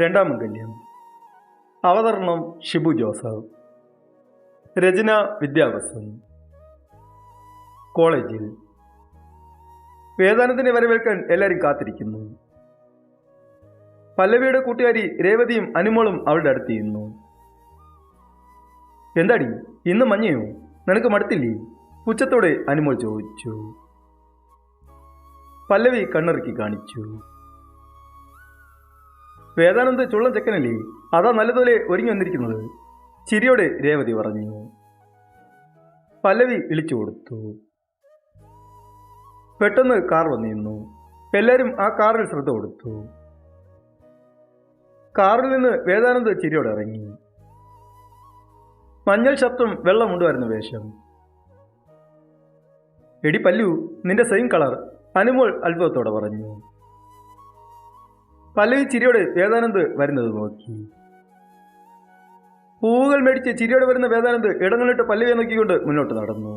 രണ്ടാം കല്യാണം അവതരണം ഷിബു ജോസഫ്. രചന വിദ്യാഭ്യാസം. കോളേജിൽ. വേദാനത്തിനെ വരവേൽക്കാൻ എല്ലാവരും കാത്തിരിക്കുന്നു. പല്ലവിയുടെ കൂട്ടുകാരി രേവതിയും അനുമോളും അവളുടെ അടുത്തിരുന്നു എന്താടി ഇന്ന് മഞ്ഞയോ? നിനക്ക് മടുത്തില്ലേ? പുച്ഛത്തോടെ അനുമോൾ ചോദിച്ചു. പല്ലവി കണ്ണിറുക്കി കാണിച്ചു. വേദാനന്ദ ചുള്ളം ചെക്കനല്ലേ? അതാ നല്ലതുപോലെ ഒരുങ്ങി വന്നിരിക്കുന്നത്. ചിരിയോടെ രേവതി പറഞ്ഞു. പല്ലവി വിളിച്ചു കൊടുത്തു. പെട്ടെന്ന് കാർ വന്നിരുന്നു. എല്ലാവരും ആ കാറിൽ ശ്രദ്ധ കൊടുത്തു. കാറിൽ നിന്ന് വേദാനന്ദ ചിരിയോടെ ഇറങ്ങി. മഞ്ഞൾ ശബ്ദം വെള്ളം കൊണ്ടുവരുന്ന വേഷം. എടി പല്ലു നിന്റെ സെയിം കളർ അനുമോൾ അത്ഭുതത്തോടെ പറഞ്ഞു. പല്ലവി ചിരിയോട് വേദാനന്ദ് വരുന്നത് നോക്കി. പൂവുകൾ മേടിച്ച് ചിരിയോട് വരുന്ന വേദാനന്ദ് ഇടങ്ങളിട്ട് പല്ലവിയെ നോക്കിക്കൊണ്ട് മുന്നോട്ട് നടന്നു.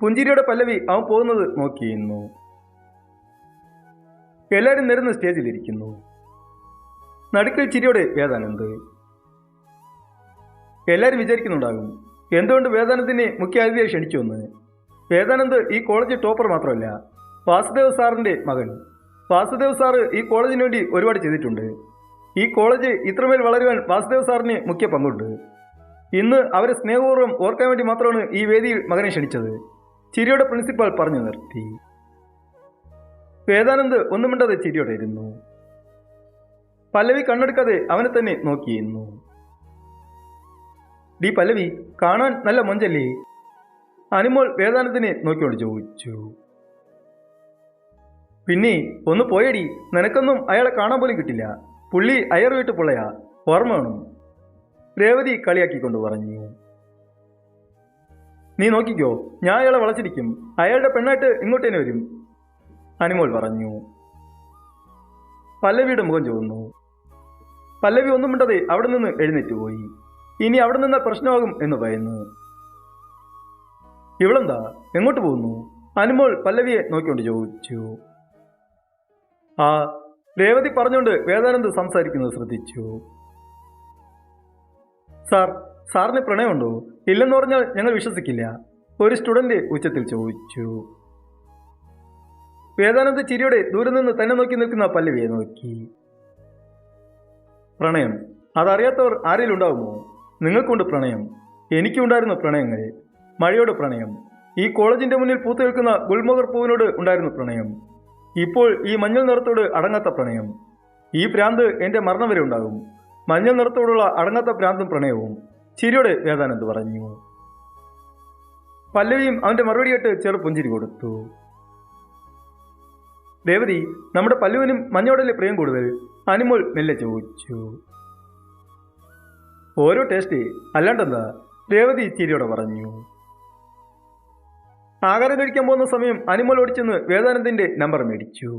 പുഞ്ചിരിയുടെ പല്ലവി അവൻ പോകുന്നത് നോക്കിയിരുന്നു എല്ലാവരും നിരന്ന് സ്റ്റേജിലിരിക്കുന്നു. നടുക്കിൽ ചിരിയോടെ വേദാനന്ദ്. എല്ലാവരും വിചാരിക്കുന്നുണ്ടാകും എന്തുകൊണ്ട് വേദാനന്ദിനെ മുഖ്യ അതിഥിയെ ക്ഷണിച്ചു വന്ന് വേദാനന്ദ് ഈ കോളേജ് ടോപ്പർ മാത്രമല്ല വാസുദേവ് സാറിന്റെ മകൻ. വാസുദേവ് സാറ് ഈ കോളേജിന് വേണ്ടി ഒരുപാട് ചെയ്തിട്ടുണ്ട്. ഈ കോളേജ് ഇത്രമേൽ വളരുവാൻ വാസുദേവ് സാറിന് മുഖ്യ പങ്കുണ്ട്. ഇന്ന് അവരെ സ്നേഹപൂർവം ഓർക്കാൻ വേണ്ടി മാത്രമാണ് ഈ വേദിയിൽ മകനെ ക്ഷണിച്ചത്. ചിരിയുടെ പ്രിൻസിപ്പാൾ പറഞ്ഞു നിർത്തി. വേദാനന്ദ് ഒന്നും മിണ്ടാതെ ചിരിയോടെ പല്ലവി കണ്ണെടുക്കാതെ അവനെ തന്നെ നോക്കിയിരുന്നു ഡി പല്ലവി കാണാൻ നല്ല മൊഞ്ചല്ലേ? അനുമോൾ വേദാനത്തിനെ നോക്കിയോട് ചോദിച്ചു. പിന്നെ ഒന്ന് പോയടി. നിനക്കൊന്നും അയാളെ കാണാൻ പോലും കിട്ടില്ല. പുള്ളി അയർ വീട്ട് പുള്ളയാ. ഓർമ്മ വേണം രേവതി കളിയാക്കിക്കൊണ്ട് പറഞ്ഞു. നീ നോക്കിക്കോ ഞാൻ അയാളെ വളച്ചിരിക്കും. അയാളുടെ പെണ്ണായിട്ട് ഇങ്ങോട്ട് തന്നെ വരും. അനുമോൾ പറഞ്ഞു. പല്ലവിയുടെ മുഖം ചോന്നു പല്ലവി ഒന്നും മിണ്ടതെ അവിടെ നിന്ന് എഴുന്നേറ്റ് പോയി. ഇനി അവിടെ നിന്ന് പ്രശ്നമാകും എന്ന് പറയുന്നു ഇവളെന്താ? എങ്ങോട്ട് പോകുന്നു? അനുമോൾ പല്ലവിയെ നോക്കിക്കൊണ്ട് ചോദിച്ചു. ആ രേവതി പറഞ്ഞുകൊണ്ട് വേദാനന്ദ് സംസാരിക്കുന്നത് ശ്രദ്ധിച്ചു. സാർ സാറിന് പ്രണയമുണ്ടോ? ഇല്ലെന്ന് പറഞ്ഞാൽ ഞങ്ങൾ വിശ്വസിക്കില്ല ഒരു സ്റ്റുഡന്റ് ഉച്ചത്തിൽ ചോദിച്ചു. വേദാനന്ദ് ചിരിയോടെ ദൂരെ നിന്ന് തന്നെ നോക്കി നിൽക്കുന്ന പല്ലവിയെ നോക്കി. പ്രണയം അതറിയാത്തവർ ആരെങ്കിലും ഉണ്ടാവുമോ? നിങ്ങൾക്കുണ്ട് പ്രണയം എനിക്കുണ്ടായിരുന്നു പ്രണയങ്ങൾ മഴയോട് പ്രണയം ഈ കോളേജിന്റെ മുന്നിൽ പൂത്തു നിൽക്കുന്ന ഗുൽമോഹർ പൂവിനോട് ഉണ്ടായിരുന്നു പ്രണയം ഇപ്പോൾ ഈ മഞ്ഞൾ നിറത്തോട് അടങ്ങാത്ത പ്രണയം. ഈ പ്രാന്ത് എന്റെ മരണം വരെ ഉണ്ടാകും. മഞ്ഞൾ നിറത്തോടുള്ള അടങ്ങാത്ത ഭ്രാന്തും പ്രണയവും. ചിരിയോടെ വേദാനന്ദ് പറഞ്ഞു? പല്ലവിയും മറുപടി കേട്ട് ചെറു പുഞ്ചിരി കൊടുത്തു. ദേവതി നമ്മുടെ പല്ലുവിനും മഞ്ഞോടല്ലേ പ്രിയം കൂടുതൽ? അനിമോൾ മെല്ലെ ചോദിച്ചു. ഓരോ ടേസ്റ്റ് അല്ലാണ്ടെന്താ രേവതി ചിരിയോടെ പറഞ്ഞു. ആഹാരം കഴിക്കാൻ പോകുന്ന സമയം അനിമൽ ഓടിച്ചെന്ന് വേദാനന്ദിന്റെ നമ്പർ മേടിച്ചു.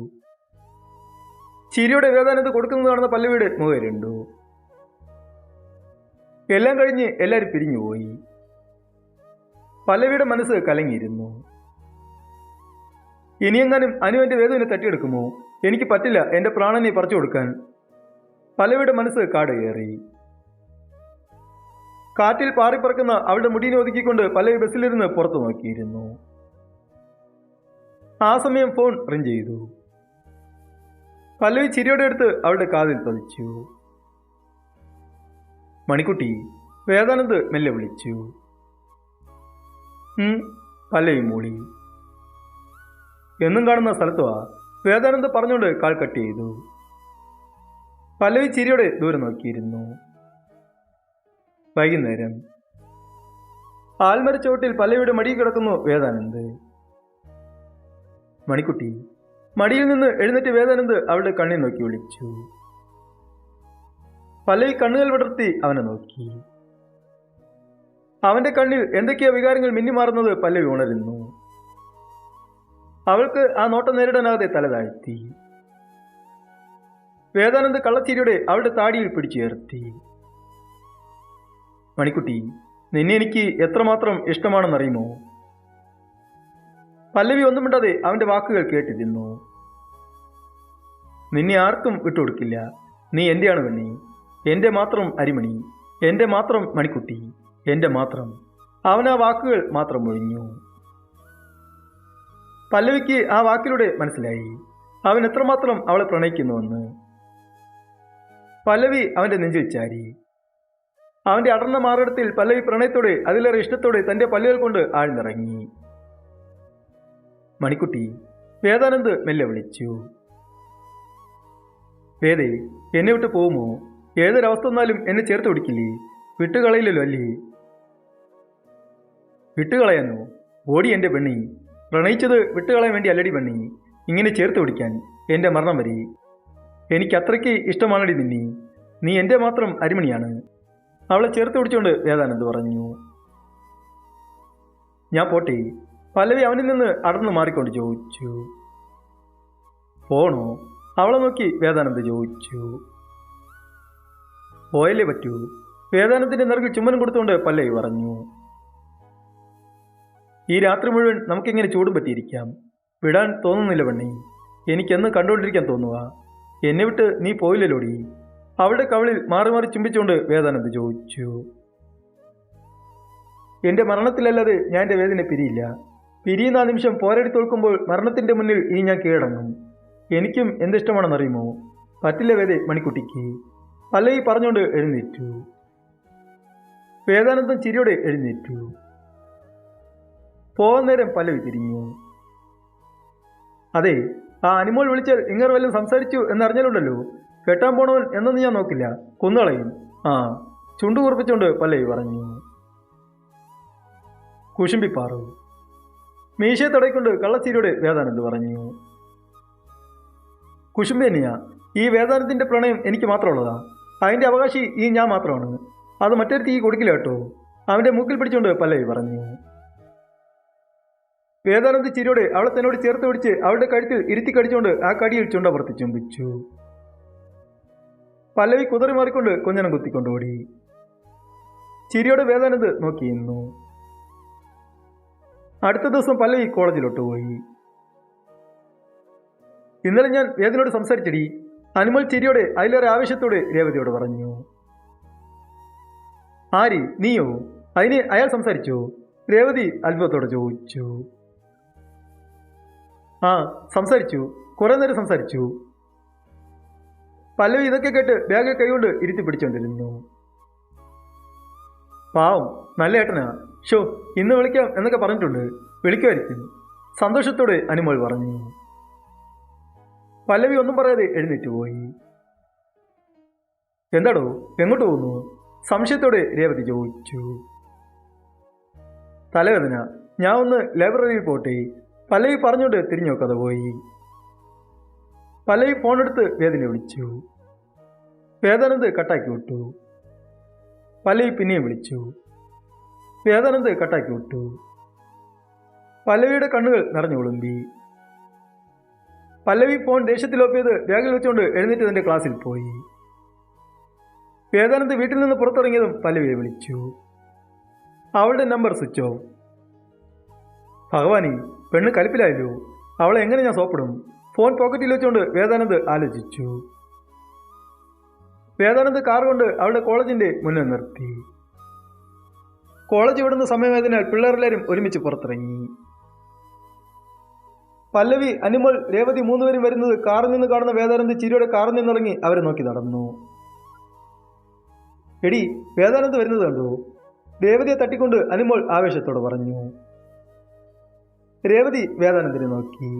ചിരിയുടെ വേദാനന്ദ കൊടുക്കുന്നത് കാണുന്ന പല്ലുവീട് മുഖരുണ്ടു എല്ലാം കഴിഞ്ഞ് എല്ലാവരും പിരിഞ്ഞുപോയി പല്ലവിയുടെ മനസ്സ് കലങ്ങിയിരുന്നു. ഇനിയെങ്ങാനും അനു എന്റെ വേദവിനെ തട്ടിയെടുക്കുമോ? എനിക്ക് പറ്റില്ല എന്റെ പ്രാണനെ പറിച്ചു കൊടുക്കാൻ. പല്ലവിയുടെ മനസ്സ് കാട് കയറി കാറ്റിൽ പാറിപ്പറക്കുന്ന അവളുടെ മുടിനെ ഒതുക്കിക്കൊണ്ട് പല്ലവി ബസ്സിലിരുന്ന് പുറത്തു നോക്കിയിരുന്നു. ആ സമയം ഫോൺ റിങ് ചെയ്തു. പല്ലവി ചിരിയോടെ എടുത്ത് അവളുടെ കാതിൽ പതിച്ചു. മണിക്കുട്ടി വേദാനന്ദ് മെല്ലെ വിളിച്ചു. പല്ലവി മൂളി എന്നും കാണുന്ന സ്ഥലത്തുവാ വേദാനന്ദ് പറഞ്ഞുകൊണ്ട് കാൽ കട്ട് ചെയ്തു. പല്ലവി ചിരിയോടെ ദൂരെ നോക്കിയിരുന്നു. വൈകുന്നേരം. ആൽമരച്ചോട്ടിൽ പല്ലവിയുടെ മടിയിൽ കിടക്കുന്നു വേദാനന്ദ്. മണിക്കുട്ടി. മടിയിൽ നിന്ന് എഴുന്നേറ്റ് വേദാനന്ദ് അവളുടെ കണ്ണിൽ നോക്കി വിളിച്ചു. പലയിൽ കണ്ണുകൾ വിടർത്തി അവനെ നോക്കി. അവന്റെ കണ്ണിൽ എന്തൊക്കെയോ വികാരങ്ങൾ മിന്നിമാറുന്നത് പല്ലവി ഉണരുന്നു. അവൾക്ക് ആ നോട്ടം നേരിടാനാകാതെ തല താഴ്ത്തി. വേദാനന്ദ് കള്ളച്ചിരിയുടെ അവളുടെ താടിയിൽ പിടിച്ചുയർത്തി മണിക്കുട്ടി നിന്നെ എനിക്ക് എത്രമാത്രം ഇഷ്ടമാണെന്നറിയുമോ? പല്ലവി ഒന്നും മിണ്ടാതെ അവന്റെ വാക്കുകൾ കേട്ടിരുന്നു നിന്നെ. ആർക്കും വിട്ടുകൊടുക്കില്ല നീ എന്റെയാണ് പെണ്ണി എന്റെ മാത്രം അരിമണി. എന്റെ മാത്രം മണിക്കുട്ടി. എന്റെ മാത്രം. അവൻ ആ വാക്കുകൾ മാത്രം ഒഴിഞ്ഞു. പല്ലവിക്ക് ആ വാക്കിലൂടെ മനസ്സിലായി. അവൻ എത്രമാത്രം അവളെ പ്രണയിക്കുന്നുവെന്ന്. പല്ലവി അവന്റെ നെഞ്ചിൽ ചാരി. അവന്റെ അടർന്ന മാറിടത്തിൽ പല്ലവി പ്രണയത്തോടെ അതിലേറെ ഇഷ്ടത്തോടെ തന്റെ പല്ലുകൾ കൊണ്ട് ആഴ്ന്നിറങ്ങി. മണിക്കുട്ടി വേദാനന്ദ് മെല്ലെ വിളിച്ചു. വേദേ എന്നെ വിട്ട് പോകുമോ ഏതൊരവസ്ഥ വന്നാലും എന്നെ ചേർത്ത് പിടിക്കില്ലേ? വിട്ടുകളയില്ലല്ലോ അല്ലേ? വിട്ടുകളയാനോ ഓടി എന്റെ പെണ്ണി. പ്രണയിച്ചത് വിട്ടുകളയാൻ വേണ്ടി അല്ലടി പെണ്ണി. ഇങ്ങനെ ചേർത്ത് പിടിക്കാൻ എന്റെ മരണം വരെ. എനിക്ക് അത്രയ്ക്ക് ഇഷ്ടമാണടി നിന്നി. നീ എന്റെ മാത്രം അരിമണിയാണ്. അവളെ ചേർത്ത് പിടിച്ചുകൊണ്ട് വേദാനന്ദ് പറഞ്ഞു. ഞാൻ പോട്ടെ. പല്ലവി അവനിൽ നിന്ന് അടർന്നു മാറിക്കൊണ്ട് ചോദിച്ചു പോണോ? അവളെ നോക്കി വേദാനന്ദ് ചോദിച്ചു പോയല്ലേ പറ്റൂ? വേദാനത്തിന്റെ നിറകിൽ ചുമ്മനം കൊടുത്തുകൊണ്ട് പല്ലവി പറഞ്ഞു ഈ രാത്രി മുഴുവൻ നമുക്കിങ്ങനെ ചൂടും പറ്റിയിരിക്കാം? വിടാൻ തോന്നുന്നില്ല പെണ്ണി. എനിക്കെന്ന് കണ്ടുകൊണ്ടിരിക്കാൻ തോന്നുക. എന്നെ വിട്ട് നീ പോയില്ലല്ലോടി. അവളുടെ കവളിൽ മാറി മാറി ചുംബിച്ചുകൊണ്ട് വേദാനന്ദ് ചോദിച്ചു എന്റെ മരണത്തിലല്ലാതെ ഞാൻ എന്റെ വേദന പിരിയില്ല. പിരിയുന്ന നിമിഷം പോരാടി തോൽക്കുമ്പോൾ മരണത്തിന്റെ മുന്നിൽ ഈ ഞാൻ കീഴടങ്ങും. എനിക്കും എന്തിഷ്ടമാണെന്നറിയുമോ? പറ്റില്ല വേദേ മണിക്കുട്ടിക്ക്. പല്ലവി പറഞ്ഞുകൊണ്ട് എഴുന്നേറ്റു. വേദാനന്ദം ചിരിയോടെ എഴുന്നേറ്റു. പോകാൻ നേരം പല്ലവി തിരിഞ്ഞു. അതെ ആ അനിമോൾ വിളിച്ചാൽ ഇങ്ങർ വല്ലതും സംസാരിച്ചു എന്നറിഞ്ഞാലുണ്ടല്ലോ. കെട്ടാൻ പോണവൻ എന്നൊന്നും ഞാൻ നോക്കില്ല. കുന്നുകളയും ആ ചുണ്ടു കുറിപ്പിച്ചുകൊണ്ട് പല്ലവി പറഞ്ഞു. കുശുമ്പിപ്പാറു. മീശയെ തടയിക്കൊണ്ട് കള്ളച്ചീരിയോട് വേദാനന്ദ് പറഞ്ഞു. കുശുംബേനിയ ഈ വേദാനത്തിന്റെ പ്രണയം എനിക്ക് മാത്രമുള്ളതാ. അതിന്റെ അവകാശി ഈ ഞാൻ മാത്രമാണ്. അത് മറ്റൊരുത്തി ഈ കൊടുക്കില്ല കേട്ടോ. അവന്റെ മൂക്കിൽ പിടിച്ചുകൊണ്ട് പല്ലവി പറഞ്ഞു. വേദാനന്ദ് ചിരിയോടെ അവളെ തന്നോട് ചേർത്ത് പിടിച്ച് അവളുടെ കഴുത്തിൽ ഇരുത്തി കടിച്ചുകൊണ്ട് ആ കടിയിൽ ചുണ്ട പുറത്ത് ചുംബിച്ചു. പല്ലവി കുതറി മാറിക്കൊണ്ട് കുഞ്ഞനം കുത്തിക്കൊണ്ടോടി ചിരിയോടെ വേദാനന്ദ് നോക്കിയിരുന്നു അടുത്ത ദിവസം പല ഈ കോളേജിലോട്ട് പോയി. ഇന്നലെ ഞാൻ വേദനയോട് സംസാരിച്ചടി. അനുമൽ ചിരിയോടെ അതിലൊരു ആവേശത്തോടെ രേവതിയോട് പറഞ്ഞു. ആരി? നീയോ? അതിന് അയാൾ സംസാരിച്ചോ? രേവതി അത്ഭുതത്തോടെ ചോദിച്ചു. ആ സംസാരിച്ചു. കുറെ നേരം സംസാരിച്ചു. പല്ലവി ഇതൊക്കെ കേട്ട് ബാഗ് കൈകൊണ്ട് ഇരുത്തി പിടിച്ചുകൊണ്ടിരുന്നു പാവം നല്ല ഏട്ടനാ. ഷോ ഇന്ന് വിളിക്കാം എന്നൊക്കെ പറഞ്ഞിട്ടുണ്ട്. വിളിക്കുമായിരിക്കും. സന്തോഷത്തോടെ അനുമോൾ പറഞ്ഞു. പല്ലവി ഒന്നും പറയാതെ എഴുന്നേറ്റ് പോയി. എന്താടോ എങ്ങോട്ട് പോകുന്നു? സംശയത്തോടെ രേവതി ചോദിച്ചു. തലവേദന. ഞാൻ ഒന്ന് ലൈബ്രറിയിൽ പോട്ടെ. പല്ലവി പറഞ്ഞുകൊണ്ട് തിരിഞ്ഞു നോക്കാതെ പോയി. പല്ലവി ഫോണെടുത്ത് വേദന വിളിച്ചു. വേദാനന്ദ് കട്ടാക്കി വിട്ടു. പല്ലവി പിന്നെയും വിളിച്ചു. വേദാനന്ദ് കട്ടാക്കി വിട്ടു. പല്ലവിയുടെ കണ്ണുകൾ നിറഞ്ഞു ഒളുമ്പി പല്ലവി ഫോൺ ദേഷ്യത്തിലോപ്പിയത് ബാഗിൽ വെച്ചുകൊണ്ട് എഴുന്നേറ്റ് തന്റെ ക്ലാസ്സിൽ പോയി. വേദാനന്ദ് വീട്ടിൽ നിന്ന് പുറത്തിറങ്ങിയതും പല്ലവിയെ വിളിച്ചു. അവളുടെ നമ്പർ സ്വിച്ച് ഓഫ്. ഭഗവാനി പെണ്ണ് കലിപ്പിലായല്ലോ. അവളെ എങ്ങനെ ഞാൻ സോപ്പിടും? ഫോൺ പോക്കറ്റിൽ വെച്ചുകൊണ്ട് വേദാനന്ദ് ആലോചിച്ചു. വേദാനന്ദ് കാർ കൊണ്ട് അവളുടെ കോളേജിന്റെ മുന്നിൽ നിർത്തി. കോളേജ് വിടുന്ന സമയമായതിനാൽ പിള്ളേരെല്ലാവരും ഒരുമിച്ച് പുറത്തിറങ്ങി. പല്ലവി അനിമൽ രേവതി മൂന്നുപേരും വരുന്നത് കാറിൽ നിന്ന് കാണുന്ന വേദാനന്ദ് ചിരിയുടെ കാറിൽ നിന്നിറങ്ങി അവരെ നോക്കി നടന്നു. എടി വേദാനന്ദ് വരുന്നത് കണ്ടു? രേവതിയെ തട്ടിക്കൊണ്ട് അനിമോൾ ആവേശത്തോടെ പറഞ്ഞു. രേവതി വേദാനന്ദിനെ നോക്കി.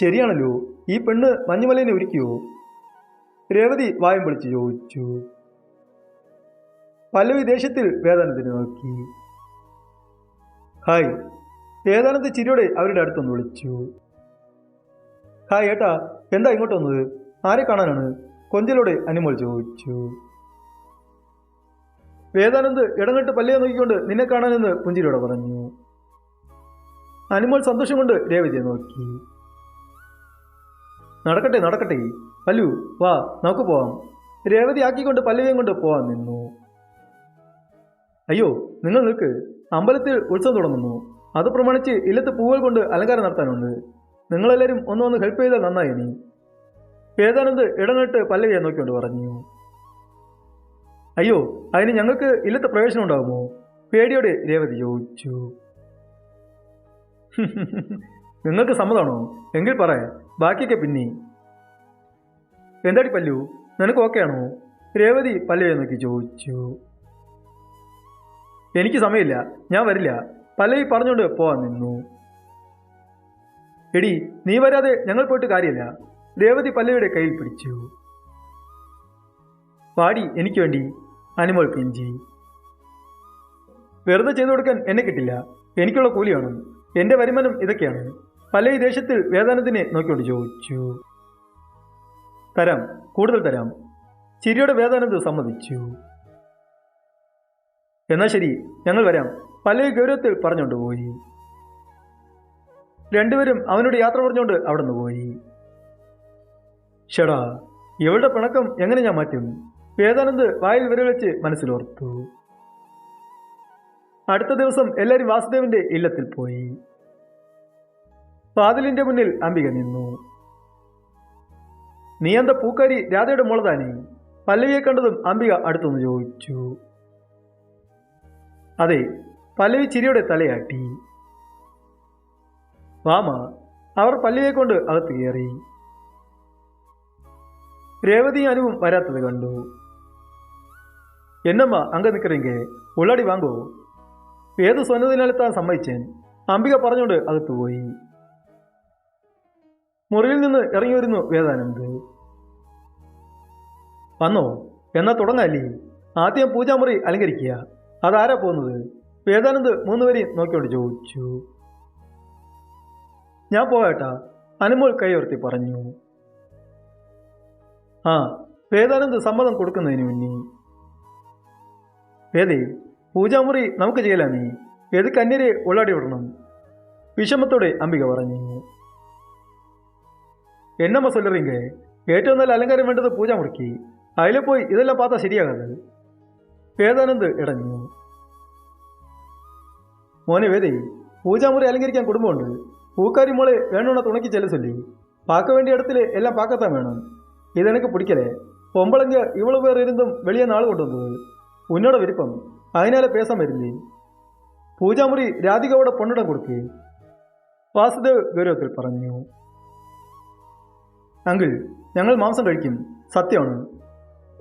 ശരിയാണല്ലോ ഈ പെണ്ണ് മഞ്ഞുമലയിനെ ഒരുക്കിയോ? രേവതി വായും പൊളിച്ച് ചോദിച്ചു. പല്ലവി വിദേശത്തിൽ വേദാനന്ദിനെ നോക്കി. ഹായ്. വേദാനന്ദ ചിരിയോടെ അവരുടെ അടുത്തൊന്ന് വിളിച്ചു. ഹായ് ഏട്ടാ എന്താ ഇങ്ങോട്ട് വന്നത്? ആരെ കാണാനാണ്? കൊഞ്ചലോടെ അനിമോൾ ചോദിച്ചു. വേദാനന്ദ് ഇടങ്ങട്ട് പല്ലയെ നോക്കിക്കൊണ്ട് നിന്നെ കാണാനെന്ന് പുഞ്ചിരിയോടെ പറഞ്ഞു. അനിമോൾ സന്തോഷം കൊണ്ട് രേവതിയെ നോക്കി. നടക്കട്ടെ നടക്കട്ടെ. പല്ലു വാ നമുക്ക് പോവാം. രേവതി ആക്കിക്കൊണ്ട് പല്ലവിയും കൊണ്ട് പോവാൻ നിന്നു. അയ്യോ നിങ്ങൾ നിൽക്ക്. അമ്പലത്തിൽ ഉത്സവം തുടങ്ങുന്നു. അത് പ്രമാണിച്ച് ഇല്ലത്ത് പൂവുകൾ കൊണ്ട് അലങ്കാരം നടത്താനുണ്ട്. നിങ്ങളെല്ലാവരും ഒന്ന് ഒന്ന് ഹെൽപ്പ് ചെയ്താൽ നന്നായി ഇനി. വേദാനന്ദ് ഇടനിട്ട് പല്ലവിയെ നോക്കിക്കൊണ്ട് പറഞ്ഞു. അയ്യോ അതിന് ഞങ്ങൾക്ക് ഇല്ലത്തെ പ്രവേശനം ഉണ്ടാകുമോ? പേടിയോടെ രേവതി ചോദിച്ചു. നിങ്ങൾക്ക് സമ്മതമാണോ? എങ്കിൽ പറ. ബാക്കിയൊക്കെ പിന്നെ. എന്താടി പല്ലു? നിനക്ക് ഓക്കെയാണോ രേവതി പല്ലവിയെ നോക്കി ചോദിച്ചു. എനിക്ക് സമയമില്ല. ഞാൻ വരില്ല. പല്ലവി പറഞ്ഞുകൊണ്ട് പോവാൻ നിന്നു. എടി നീ വരാതെ ഞങ്ങൾ പോയിട്ട് കാര്യമില്ല. രേവതി പല്ലവിയുടെ കയ്യിൽ പിടിച്ചു. പാടി എനിക്ക് വേണ്ടി അനിമോൾ പിഞ്ചി വെറുതെ ചെയ്തു കൊടുക്കാൻ എന്നെ കിട്ടില്ല. എനിക്കുള്ള കൂലിയാണ് എന്റെ വരുമാനം ഇതൊക്കെയാണ്. പല ദേശത്തിൽ വേദാനത്തിനെ നോക്കിക്കൊണ്ട് ചോദിച്ചു. തരാം കൂടുതൽ തരാം. ചിരിയുടെ വേദാനന്ത് സമ്മതിച്ചു. എന്നാ ശരി ഞങ്ങൾ വരാം. പല ഗൗരവത്തിൽ പറഞ്ഞുകൊണ്ട് പോയി. രണ്ടുപേരും അവനോട് യാത്ര പറഞ്ഞുകൊണ്ട് അവിടെ നിന്ന് പോയി. ഷടാ ഇവളുടെ പിണക്കം എങ്ങനെ ഞാൻ മാറ്റും? വേദാനന്ദ് വായിൽ വിരവെച്ച് മനസ്സിലോർത്തു. അടുത്ത ദിവസം എല്ലാവരും വാസുദേവന്റെ ഇല്ലത്തിൽ പോയി. വാതിലിന്റെ മുന്നിൽ അംബിക നിന്നു. നീ എന്താ പൂക്കാരി രാധയുടെ മുളതാനി? പല്ലവിയെ കണ്ടതും അംബിക അടുത്തുനിന്ന് ചോദിച്ചു. അതെ പല്ലവി ചിരിയുടെ തലയാട്ടി. വാമ അവർ പല്ലവിയെ കൊണ്ട് അകത്ത് കയറി. രേവതിയും അനുവും വരാത്തത് കണ്ടു. എന്നമ്മ അങ്ക നിൽക്കറെങ്ക ഉള്ളടി വാങ്ങോ. ഏത് സ്വന്നതിനാലെത്താൻ സമ്മതിച്ചേൻ? അംബിക പറഞ്ഞുകൊണ്ട് അകത്ത് പോയി. മുറിയിൽ നിന്ന് ഇറങ്ങി വരുന്നു വേദാനന്ദ്. വന്നോ എന്നാ തുടങ്ങാല്ലേ ആദ്യം പൂജാമുറി അലങ്കരിക്കുക. അതാരാ പോകുന്നത്? വേദാനന്ദ് മൂന്നുപേരെയും നോക്കിയോട് ചോദിച്ചു. ഞാൻ പോകട്ടാ അനുമോൾ കൈയുയർത്തി പറഞ്ഞു. ആ വേദാനന്ദ് സമ്മതം കൊടുക്കുന്നതിന് മുന്നേ. വേദേ പൂജാമുറി നമുക്ക് ചെയ്യലാ നീ ഏത് കന്യരെ ഉള്ളാടി വിടണം. വിഷമത്തോടെ അംബിക പറഞ്ഞു. എന്നമ്മ സൊല്ലറിങ്ക. ഏറ്റവും നല്ല അലങ്കാരം വേണ്ടത് പൂജാമുറിക്ക്. അതിലെ പോയി ഇതെല്ലാം പാത്ത ശരിയാകാതെ. വേദാനന്ദ് ഇടഞ്ഞു മോനെ വേദി പൂജാമുറി അലങ്കരിക്കാൻ കുടുംബമുണ്ട്. പൂക്കാരി മോളെ വേണോണ തുണക്കി ചെല്ല ചൊല്ലി. പാക്ക വേണ്ടിയ ഇടത്തിൽ എല്ലാം പാക്കത്താൻ വേണം. ഇതെനക്ക് പിടിക്കലേ? പൊമ്പളഞ്ച് ഇവൾ പേർ ഇരുന്നും വെളിയെ നാൾ കൊണ്ടുവന്നത്. ഉന്നോட വിരിപ്പം. അതിനാലെ പേസാൻ വരുന്നേ. പൂജാമുറി രാധികയോടെ പൊന്നിടം കൊടുക്കേ. വാസുദേവ് ഗൗരവത്തിൽ പറഞ്ഞു. അങ്കിൾ ഞങ്ങൾ മാംസം കഴിക്കും. സത്യമാണ്.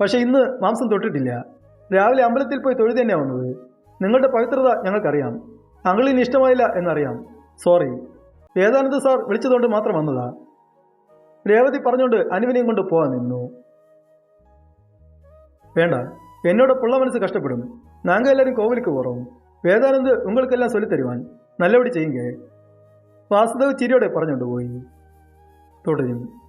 പക്ഷെ ഇന്ന് മാംസം തൊട്ടിട്ടില്ല. രാവിലെ അമ്പലത്തിൽ പോയി തൊഴുതി തന്നെയാണ് വന്നത്. നിങ്ങളുടെ പവിത്രത ഞങ്ങൾക്കറിയാം. അങ്കിളിന് ഇഷ്ടമായില്ല എന്നറിയാം. സോറി വേദാനന്ദ സാർ വിളിച്ചതുകൊണ്ട് മാത്രം വന്നതാ. രേവതി പറഞ്ഞുകൊണ്ട് അനുവിനെയും കൊണ്ട് പോവാൻ നിന്നു. വേണ്ട. എന്നോട് പുള്ള മനസ്സ് കഷ്ടപ്പെടും. നാങ്ക എല്ലാവരും കോവിലേക്ക് പോറോം. വേദാനന്ദ് ഉങ്ങൾക്കെല്ലാം ചൊല്ലിത്തരുവാൻ. നല്ലപടി ചെയ്യുക. വാസുദേവ് ചിരിയോടെ പറഞ്ഞുകൊണ്ട് പോയി. തുടരും.